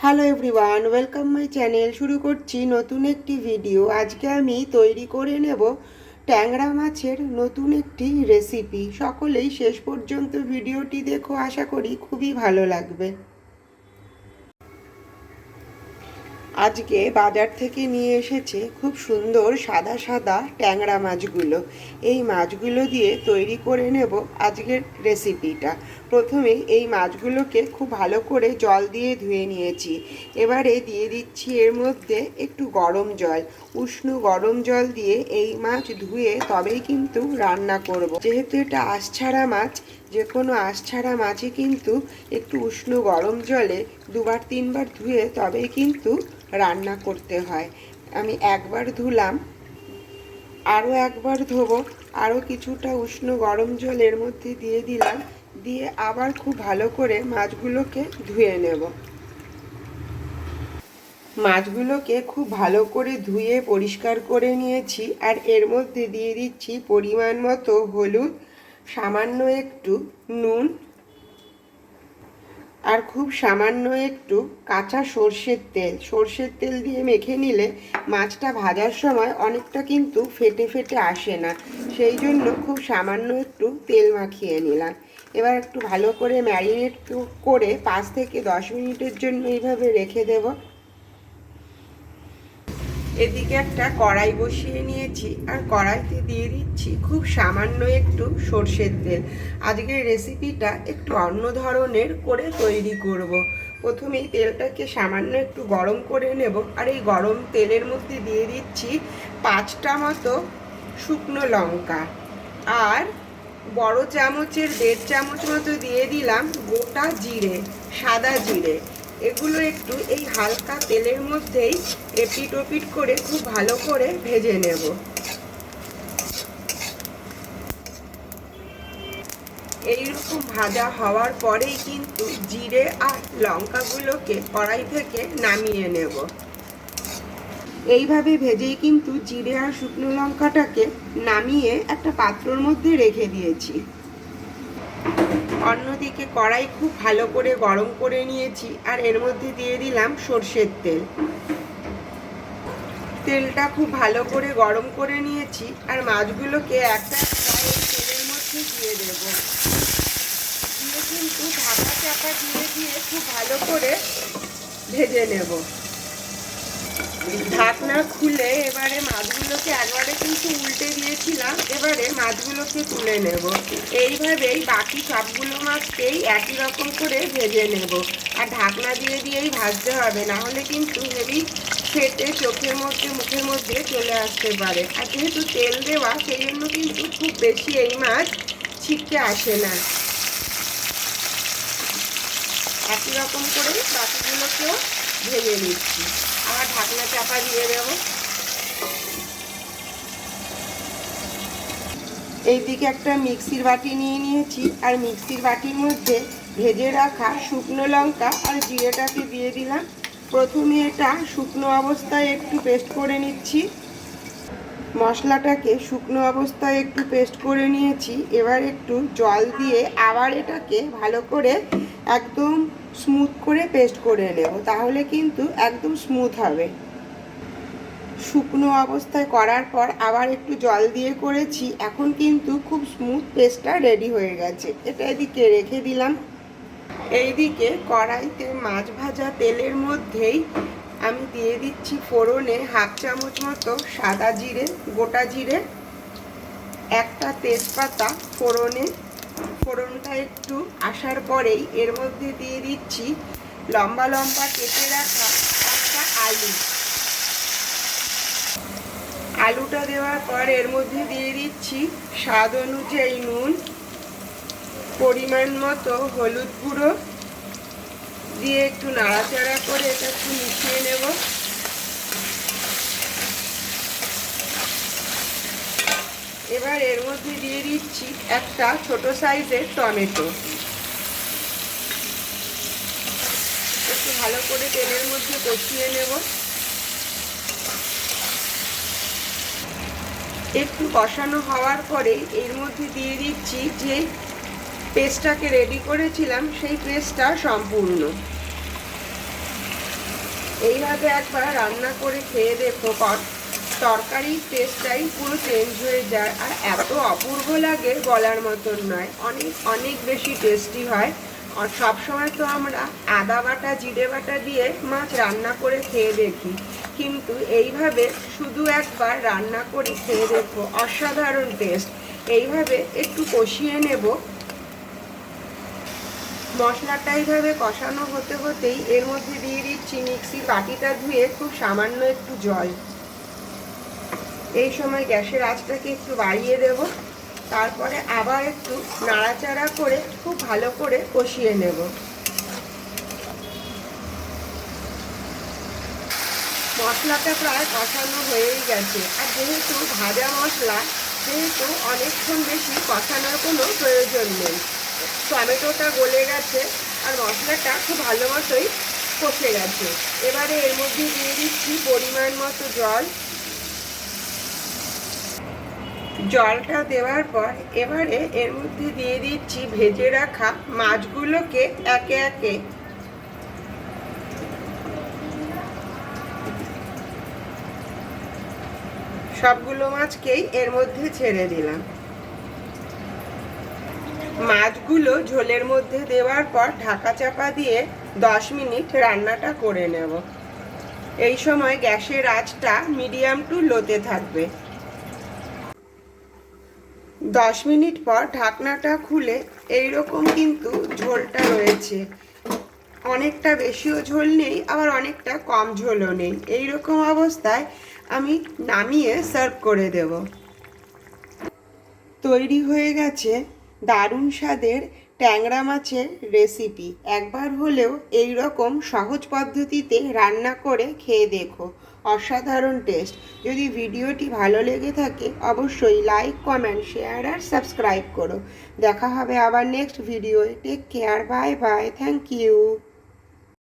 Hello everyone welcome my channel শুরু করছি নতুন একটি ভিডিও আজকে আমি তৈরি করে নেব ট্যাংরা মাছের নতুন একটি রেসিপি সকলেই শেষ পর্যন্ত ভিডিওটি দেখো, আশা করি খুবই ভালো লাগবে। আজকে বাজার থেকে নিয়ে এসেছে খুব সুন্দর সাদা সাদা ট্যাংরা মাছগুলো। এই মাছগুলো দিয়ে তৈরি করে নেব আজকের রেসিপিটা প্রথমে এই মাছগুলোকে খুব ভালো করে জল দিয়ে ধুয়ে নিয়েছি। এবারে দিয়ে দিচ্ছি এর মধ্যে একটু গরম জল। উষ্ণ গরম জল দিয়ে এই মাছ ধুয়ে তবেই কিন্তু রান্না করব। যেহেতু এটা আঁশছাড়া মাছ যে কোনো আঁশ ছাড়া মাছই কিন্তু একটু উষ্ণ গরম জলে দুবার, তিনবার ধুয়ে তবেই কিন্তু রান্না করতে হয়। আমি একবার ধুলাম, আরও একবার ধোবো, আরও কিছুটা উষ্ণ গরম জল এর মধ্যে দিয়ে দিলাম, দিয়ে আবার খুব ভালো করে মাছগুলোকে ধুয়ে নেব। মাছগুলোকে খুব ভালো করে ধুয়ে পরিষ্কার করে নিয়েছি, আর এর মধ্যে দিয়ে দিচ্ছি পরিমাণ মতো হলুদ সামান্য একটু নুন আর খুব সামান্য একটু কাঁচা সর্ষের তেল। সর্ষের তেল দিয়ে মেখে নিলে মাছটা ভাজার সময় অনেকটা কিন্তু ফেটে ফেটে আসে না। সেই জন্য খুব সামান্য একটু তেল মাখিয়ে নিলাম। এবার একটু ভালো করে ম্যারিনেট করে পাঁচ থেকে দশ মিনিটের জন্য এইভাবে রেখে দেবো। এদিকে একটা কড়াই বসিয়ে নিয়েছি আর কড়াইতে দিয়ে দিচ্ছি খুব সামান্য একটু সর্ষের তেল। আজকের রেসিপিটা একটু অন্য ধরনের করে তৈরি করব। প্রথমেই তেলটাকে সামান্য একটু গরম করে নেব আর এই গরম তেলের মধ্যে দিয়ে দিচ্ছি পাঁচটা মতো শুকনো লঙ্কা। আর বড় চামচের দেড় চামচ মতো দিয়ে দিলাম গোটা জিরে, সাদা জিরে। এগুলো একটু এই হালকা তেলের মধ্যেই এপিট ওপিট করে খুব ভালো করে ভেজে নেব। এইরকম ভাজা হওয়ার পরেই কিন্তু জিরে আর লঙ্কাগুলোকে কড়াই থেকে নামিয়ে নেব। এইভাবে ভেজেই কিন্তু জিরে আর শুকনো লঙ্কাটাকে নামিয়ে একটা পাত্রর মধ্যে রেখে দিয়েছি। অন্যদিকে কড়াই খুব ভালো করে গরম করে নিয়েছি আর এর মধ্যে দিয়ে দিলাম সর্ষের তেল। তেলটা খুব ভালো করে গরম করে নিয়েছি আর মাছগুলোকে একটা তেলের মধ্যে দিয়ে দেব। দিয়ে কিন্তু ঢাকা চাপা দিয়ে দিয়ে খুব ভালো করে ভেজে নেব। ঢাকনা খুলে এবারে মাছগুলোকে একবারে কিন্তু উল্টে দিয়েছিলাম। এবারে মাছগুলোকে তুলে নেব। এইভাবেই বাকি সবগুলো মাছকেই একই রকম করে ভেজে নেব। আর ঢাকনা দিয়ে দিয়েই ভাজতে হবে, না হলে কিন্তু হেভি ফেটে চোখের মধ্যে, মুখের মধ্যে চলে আসতে পারে। আর যেহেতু তেল দেওয়া সেই জন্য কিন্তু খুব বেশি এই মাছ ছিটকে আসে না। একই রকম করে বাকিগুলোকেও ভেজে নিচ্ছি। ঢাকনা চাপা দিয়ে দেব। এইদিকে একটা মিক্সির বাটি নিয়ে নিয়েছি। আর মিক্সির বাটির মধ্যে ভেজে রাখা শুকনো লঙ্কা আর জিরেটাকে দিয়ে দিলাম। প্রথমে এটা শুকনো অবস্থায় একটু পেস্ট করে নিচ্ছি। মশলাটাকে শুকনো অবস্থায় একটু পেস্ট করে নিয়েছি। এবার একটু জল দিয়ে আবার এটাকে ভালো করে একদম স্মুথ করে পেস্ট করে নেব, তাহলে কিন্তু একদম স্মুথ হবে। শুকনো অবস্থায় করার পর আবার একটু জল দিয়ে করেছি, এখন কিন্তু খুব স্মুথ পেস্টটা রেডি হয়ে গেছে। এটা এদিকে রেখে দিলাম। এইদিকে কড়াইতে মাছ ভাজা তেলের মধ্যেই আমি দিয়ে দিচ্ছি ফোড়নে হাফ চামচ মতো সাদা জিরে, গোটা জিরে, একটা তেজপাতা ফোড়নে ফোড়নটা একটু আসার পরেই এর মধ্যে দিয়ে দিচ্ছি লম্বা লম্বা কেটে রাখা আলু। আলুটা দেওয়ার পর এর মধ্যে দিয়ে দিচ্ছি স্বাদ অনুযায়ী নুন, পরিমাণ মতো হলুদ গুঁড়ো, দিয়ে একটু নাড়াচাড়া করে এটা একটু মিশিয়ে নেব এবার এর মধ্যে দিয়ে দিচ্ছি একটা ছোট সাইজের টমেটো। একটু ভালো করে তেলের মধ্যে কষিয়ে নেব। একটু কষানো হওয়ার পরে এর মধ্যে দিয়ে দিচ্ছি যে পেস্টটাকে রেডি করেছিলাম, সেই পেস্টটা সম্পূর্ণ। এইভাবে একবার রান্না করে খেয়ে দেখো তরকারির টেস্টটাই পুরো চেঞ্জ হয়ে যায়। আর এত অপূর্ব লাগে বলার মতন নয়। অনেক অনেক বেশি টেস্টি হয়। আর সবসময় তো আমরা আদা বাটা, জিরে বাটা দিয়ে মাছ রান্না করে খেয়ে দেখি। কিন্তু এইভাবে শুধু একবার রান্না করে খেয়ে দেখো অসাধারণ টেস্ট এইভাবে একটু কষিয়ে নেব। মশলাটা এইভাবে কষানো হতে হতেই এর মধ্যে দিয়ে দিচ্ছি মিক্সির বাটিটা ধুয়ে খুব সামান্য একটু জল। এই সময় গ্যাসের আঁচটাকে একটু বাড়িয়ে দেব। তারপরে আবার একটু নাড়াচাড়া করে, খুব ভালো করে কষিয়ে নেব। মশলাটা প্রায় কষানো হয়েই গেছে। আর যেহেতু ভাজা মশলা সেহেতু অনেকক্ষণ বেশি কষানোর কোনো প্রয়োজন নেই। টমেটোটা গলে গেছে আর মশলাটা খুব ভালো মতোই কষে গেছে। এবারে এর মধ্যে দিয়ে দিচ্ছি পরিমাণ মতো জল। জলটা দেওয়ার পর এবারে এর মধ্যে দিয়ে দিচ্ছি ভেজে রাখা মাছগুলোকে একে একে। সবগুলো মাছকেই এর মধ্যে ছেড়ে দিলাম। মাছগুলো ঝোলের মধ্যে দেওয়ার পর ঢাকা চাপা দিয়ে দশ মিনিট রান্নাটা করে নেব। এই সময় গ্যাসের আঁচটা মিডিয়াম টু লোতে থাকবে। দশ মিনিট পর ঢাকনাটা খুলে এই রকম কিন্তু ঝোলটা রয়েছে। অনেকটা বেশিও ঝোল নেই, আবার অনেকটা কম ঝোলও নেই। এই রকম অবস্থায় আমি নামিয়ে সার্ভ করে দেব। তৈরি হয়ে গেছে দারুণ স্বাদের ট্যাংরা মাছের রেসিপি একবার হলেও এই রকম সহজ পদ্ধতিতে রান্না করে খেয়ে দেখো। অসাধারণ টেস্ট যদি ভিডিওটি ভালো লেগে থাকে, অবশ্যই লাইক কমেন্ট শেয়ার আর সাবস্ক্রাইব করো। দেখা হবে আবার next ভিডিওয় take care bye bye thank you